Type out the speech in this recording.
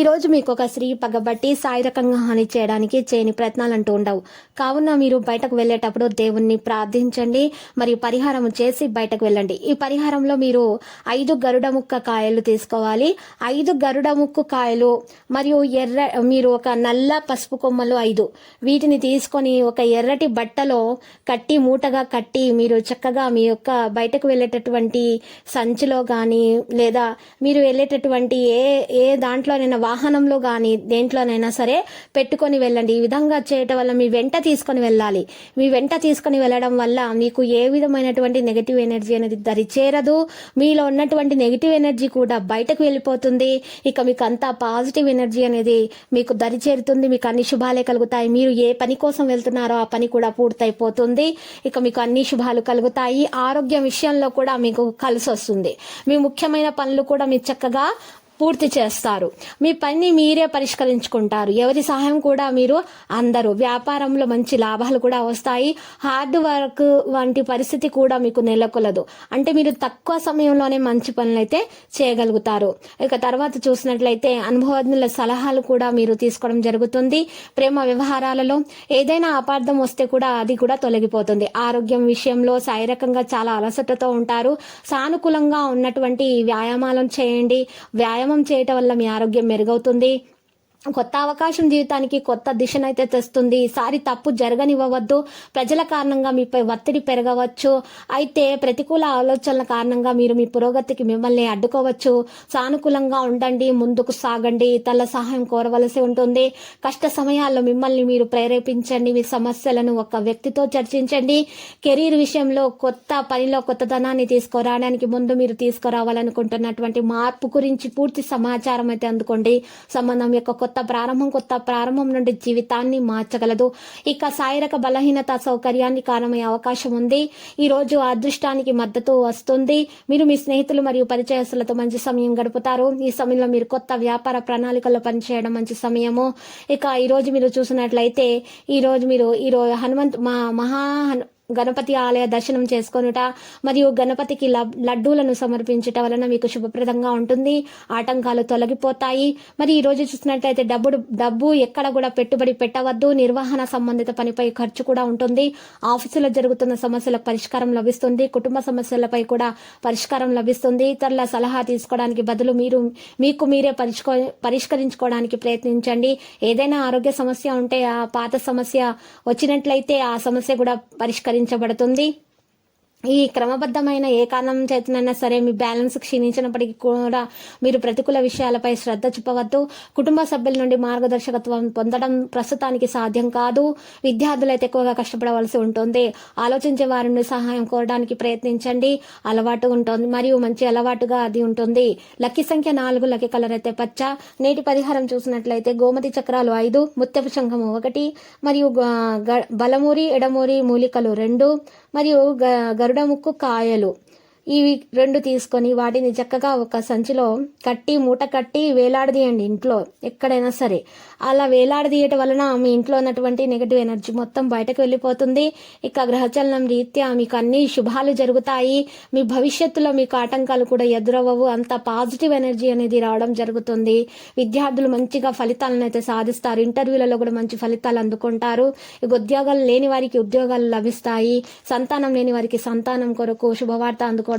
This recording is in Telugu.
ఈ రోజు మీకు ఒక స్త్రీ పగబట్టి శారీరకంగా హాని చేయడానికి చేయని ప్రయత్నాలు అంటూ ఉండవు. కావున మీరు బయటకు వెళ్ళేటప్పుడు దేవుణ్ణి ప్రార్థించండి మరియు పరిహారం చేసి బయటకు వెళ్ళండి. ఈ పరిహారంలో మీరు ఐదు గరుడ ముక్క కాయలు తీసుకోవాలి. ఐదు గరుడ ముక్కు కాయలు మరియు ఎర్ర మీరు ఒక నల్ల పసుపు కొమ్మలు ఐదు. వీటిని తీసుకొని ఒక ఎర్రటి బట్టలో కట్టి మూటగా కట్టి మీరు చక్కగా మీ యొక్క బయటకు వెళ్ళేటటువంటి సంచిలో కానీ లేదా మీరు వెళ్ళేటటువంటి ఏ ఏ దాంట్లోనైనా వాహనంలో కానీ దేంట్లోనైనా సరే పెట్టుకొని వెళ్ళండి. ఈ విధంగా చేయటం వల్ల మీ వెంట తీసుకొని వెళ్ళాలి. మీ వెంట తీసుకొని వెళ్ళడం వల్ల మీకు ఏ విధమైనటువంటి నెగటివ్ ఎనర్జీ అనేది దరి చేరదు. మీలో ఉన్నటువంటి నెగటివ్ ఎనర్జీ కూడా బయటకు వెళ్ళిపోతుంది. ఇక మీకు అంతా పాజిటివ్ ఎనర్జీ అనేది మీకు దరి చేరుతుంది. మీకు అన్ని శుభాలే కలుగుతాయి. మీరు ఏ పని కోసం వెళ్తున్నారో ఆ పని కూడా పూర్తయిపోతుంది. ఇక మీకు అన్ని శుభాలు కలుగుతాయి. ఆరోగ్యం విషయంలో కూడా మీకు కలిసి వస్తుంది మీ ముఖ్యమైన పనులు కూడా మీరు చక్కగా పూర్తి చేస్తారు. మీ పని మీరే పరిష్కరించుకుంటారు. ఎవరి సహాయం కూడా మీరు అందరూ. వ్యాపారంలో మంచి లాభాలు కూడా వస్తాయి. హార్డ్ వర్క్ వంటి పరిస్థితి కూడా మీకు నెలకొలదు. అంటే మీరు తక్కువ సమయంలోనే మంచి పనులైతే చేయగలుగుతారు. ఇక తర్వాత చూసినట్లయితే అనుభవజ్ఞుల సలహాలు కూడా మీరు తీసుకోవడం జరుగుతుంది. ప్రేమ వ్యవహారాలలో ఏదైనా అపార్థం వస్తే కూడా అది కూడా తొలగిపోతుంది. ఆరోగ్యం విషయంలో శారీరకంగా చాలా అలసటతో ఉంటారు. సానుకూలంగా ఉన్నటువంటి వ్యాయామాలను చేయండి. వ్యాయామం చేయటం వల్ల మీ ఆరోగ్యం మెరుగవుతుంది. కొత్త అవకాశం జీవితానికి కొత్త దిశనైతే తెస్తుంది. ఈసారి తప్పు జరగనివ్వవద్దు. ప్రజల కారణంగా మీపై ఒత్తిడి పెరగవచ్చు. అయితే ప్రతికూల ఆలోచనల కారణంగా మీరు మీ పురోగతికి మిమ్మల్ని అడ్డుకోవచ్చు. సానుకూలంగా ఉండండి ముందుకు సాగండి. ఇతరుల సహాయం కోరవలసి ఉంటుంది. కష్ట సమయాల్లో మిమ్మల్ని మీరు ప్రేరేపించండి. మీ సమస్యలను ఒక వ్యక్తితో చర్చించండి. కెరీర్ విషయంలో కొత్త పనిలో కొత్త ధనాన్ని తీసుకురావడానికి ముందు మీరు తీసుకురావాలనుకుంటున్నటువంటి మార్పు గురించి పూర్తి సమాచారం అయితే అందుకోండి. సంబంధం యొక్క కొత్త ప్రారంభం కొత్త ప్రారంభం నుండి జీవితాన్ని మార్చగలదు. ఇక శారీరక బలహీనత సౌకర్యాన్ని కారణమయ్యే అవకాశం ఉంది. ఈ రోజు అదృష్టానికి మద్దతు వస్తుంది. మీరు మీ స్నేహితులు మరియు పరిచయస్తులతో మంచి సమయం గడుపుతారు. ఈ సమయంలో మీరు కొత్త వ్యాపార ప్రణాళికల్లో పనిచేయడం మంచి సమయము. ఇక ఈ రోజు మీరు చూసినట్లయితే ఈ రోజు మీరు ఈ రోజు హనుమంత్ మా మహా హను- గణపతి ఆలయ దర్శనం చేసుకొనుట మరియు గణపతికి లబ్- లడ్డూలను సమర్పించుట వలన మీకు శుభప్రదంగా ఉంటుంది. ఆటంకాలు తొలగిపోతాయి. మరి ఈ రోజు చూసినట్లయితే డబ్బు డబ్బు ఎక్కడ కూడా పెట్టుబడి పెట్టవద్దు. నిర్వహణ సంబంధిత పనిపై ఖర్చు కూడా ఉంటుంది. ఆఫీసులో జరుగుతున్న సమస్యలకు పరిష్కారం లభిస్తుంది. కుటుంబ సమస్యలపై కూడా పరిష్కారం లభిస్తుంది. ఇతరుల సలహా తీసుకోవడానికి బదులు మీరు మీకు మీరే పరిష్కో పరిష్కరించుకోవడానికి ప్రయత్నించండి. ఏదైనా ఆరోగ్య సమస్య ఉంటే ఆ పాత సమస్య వచ్చినట్లయితే ఆ సమస్య కూడా వివరించబడుతుంది ఈ క్రమబద్ధమైన ఏ కారణం చేతనైనా సరే మీ బ్యాలెన్స్ క్షీణించినప్పటికీ కూడా మీరు ప్రతికూల విషయాలపై శ్రద్ధ చూపవద్దు. కుటుంబ సభ్యుల నుండి మార్గదర్శకత్వం పొందడం ప్రస్తుతానికి సాధ్యం కాదు. విద్యార్థులైతే ఎక్కువగా కష్టపడవలసి ఉంటుంది. ఆలోచించే వారి నుండి సహాయం కోరడానికి ప్రయత్నించండి. అలవాటు ఉంటుంది. మరియు మంచి అలవాటుగా అది ఉంటుంది. లక్కీ సంఖ్య నాలుగు లక్కీ కలర్ అయితే పచ్చ. నేటి పరిహారం చూసినట్లయితే గోమతి చక్రాలు ఐదు ముత్యపు శంఖము ఒకటి మరియు బలమూరి ఎడమూరి మూలికలు రెండు మరియు గ- గరుడ ముక్కు కాయలు. ఇవి రెండు తీసుకొని వాటిని చక్కగా ఒక సంచిలో కట్టి మూట కట్టి వేలాడదీయండి ఇంట్లో ఎక్కడైనా సరే. అలా వేలాడదీయటం వలన మీ ఇంట్లో ఉన్నటువంటి నెగటివ్ ఎనర్జీ మొత్తం బయటకు వెళ్ళిపోతుంది. ఇక గ్రహచలనం రీత్యా మీకు అన్ని శుభాలు జరుగుతాయి. మీ భవిష్యత్తులో మీకు ఆటంకాలు కూడా ఎదురవ్వవు. అంత పాజిటివ్ ఎనర్జీ అనేది రావడం జరుగుతుంది. విద్యార్థులు మంచిగా ఫలితాలను అయితే సాధిస్తారు. ఇంటర్వ్యూలలో కూడా మంచి ఫలితాలు అందుకుంటారు. ఇక ఉద్యోగాలు లేని వారికి ఉద్యోగాలు లభిస్తాయి. సంతానం లేని వారికి సంతానం కొరకు శుభవార్త అందుకోవడం